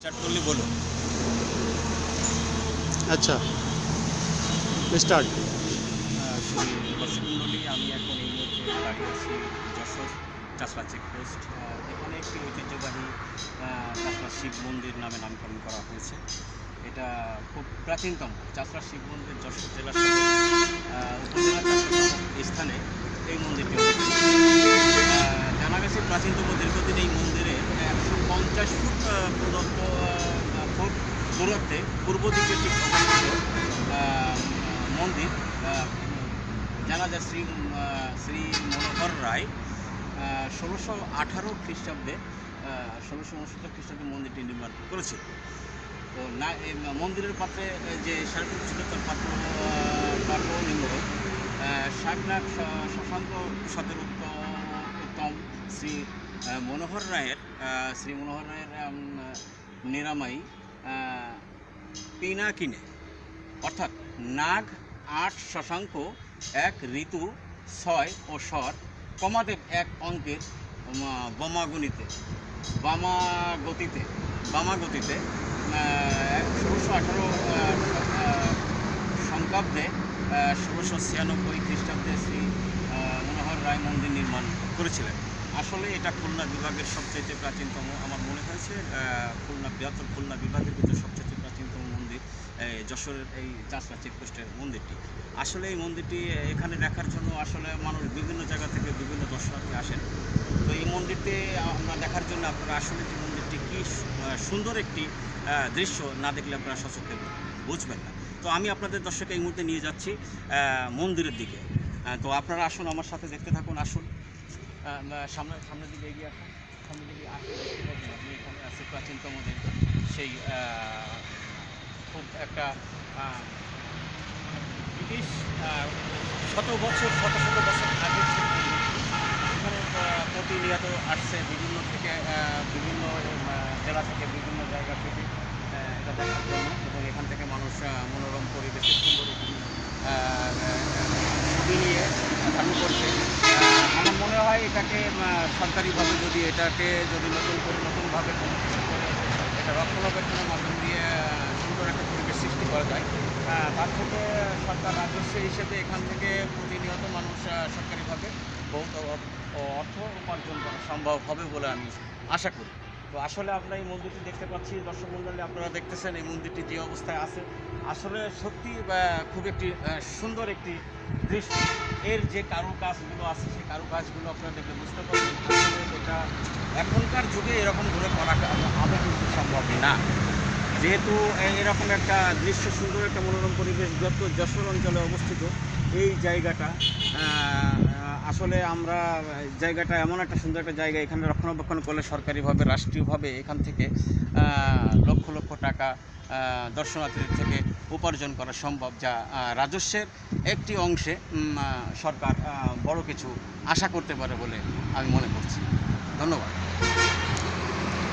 Start বলো। আচ্ছা start দর্শক মণ্ডলী আমি এখন এই মুহূর্তে দাঁড়িয়ে আছি যশোর চাষড়া চেকপোস্ট এখানে একটি ঐতিহ্যবাহী আহ, শিব মন্দির নামে নামকরণ করা হয়েছে। এটা খুব প্রাচীনতম চাষড়া শিব মন্দির যশোর জেলার উপজেলার স্থানে এই মন্দিরটি জানা গেছে প্রাচীনতম দীর্ঘদিন এই মন্দিরে একশো পঞ্চাশ ফুট প্রদত্ত দূরত্বে পূর্ব দিকে মন্দির জানা যায় শ্রী শ্রী মনোহর রায় ষোলোশো আঠারো খ্রিস্টাব্দে ষোলোশো উনসত্তর খ্রিস্টাব্দে মন্দিরটি নির্মাণ করেছিল তো না মন্দিরের পাত্রে যে শারীরিক ছিল তার পাত্র পাত্র নিম্ন শাকনাথ শশাঙ্ক প্রসাদের উত্তম শ্রী মনোহর রায়ের শ্রী মনোহর রায়ের নিরাময়ী আহ, পিনাকিনে অর্থাৎ নাগ আট শশাঙ্ক এক ঋতু ছয় ও স্বর কমাদেব এক অঙ্কের উম, বমাগণিতে বামা গতিতে বামা গতিতে ষোলোশো আঠারো শঙ্কাব্দে ষোলোশো ছিয়ানব্বই খ্রিস্টাব্দে শ্রী মনোহর রায় মন্দির নির্মাণ করেছিলেন। আসলে এটা খুলনা বিভাগের সবচেয়ে প্রাচীনতম, আমার মনে হয়েছে খুলনা বৃহত্তর খুলনা বিভাগের ভিতরে সবচেয়ে প্রাচীনতম মন্দির যশোরের এই চাষড়া চেকপোস্টের মন্দিরটি। আসলে এই মন্দিরটি এখানে দেখার জন্য আসলে মানুষ বিভিন্ন জায়গা থেকে বিভিন্ন দর্শনার্থী আসেন। তো এই মন্দিরটি, আমরা দেখার জন্য আপনারা আসলে যে মন্দিরটি কী সুন্দর একটি দৃশ্য না দেখলে আপনারা সচক্ষে বুঝবেন না। তো আমি আপনাদের দর্শক এই মুহূর্তে নিয়ে যাচ্ছি মন্দিরের দিকে। তো আপনারা আসুন আমার সাথে দেখতে থাকুন, আসুন। সামনে সামনের দিকে এগিয়ে আসুন। সামনের দিকে আপনি এখানে আছে, প্রাচীনতম যে সেই খুব একটা ব্রিটিশ শত বছর, শত শত বছর আগে এখানে প্রতিনিয়ত আসছে বিভিন্ন থেকে বিভিন্ন জেলা থেকে বিভিন্ন জায়গা থেকে এটা দেখার জন্য। এবং এখান থেকে মানুষ আহ, মনোরম পরিবেশে সুন্দর একটি আহ, আহ, ছবি নিয়ে চালু করছে আহ, আমার মনে হয় এটাকে সরকারিভাবে যদি এটাকে যদি নতুন করে নতুনভাবে কোনো কিছু করে এটা রক্ষণাবেক্ষণের মাধ্যম দিয়ে সুন্দর একটা পরিবেশ সৃষ্টি করা যায় তার থেকে সরকার রাজস্ব হিসেবে এখান থেকে প্রতিনিয়ত মানুষ সরকারিভাবে বহুত অর্থ উপার্জন করা সম্ভব হবে বলে আমি আশা করি। তো আসলে আমরা এই মন্দিরটি দেখতে পাচ্ছি। দর্শক মন্ডলী, আপনারা দেখতেছেন এই মন্দিরটি যে অবস্থায় আছে। আসলে সত্যি খুব একটি সুন্দর একটি দৃশ্য। এর যে কারুকাজগুলো আছে সেই কারুকাজগুলো আপনারা দেখলে বুঝতে পারবেন। এটা এখনকার যুগে এরকম করে করা হবে কিন্তু সম্ভব না। যেহেতু এরকম একটা দৃশ্য, সুন্দর একটা মনোরম পরিবেশ যত যশোর অঞ্চলে অবস্থিত, এই জায়গাটা আসলে আমরা জায়গাটা এমন একটা সুন্দর একটা জায়গা, এখানে রক্ষণাবেক্ষণ করলে সরকারিভাবে, রাষ্ট্রীয়ভাবে এখান থেকে লক্ষ লক্ষ টাকা দর্শনার্থীদের থেকে উপার্জন করা সম্ভব, যা রাজস্বের একটি অংশে সরকার বড় কিছু আশা করতে পারে বলে আমি মনে করছি। ধন্যবাদ।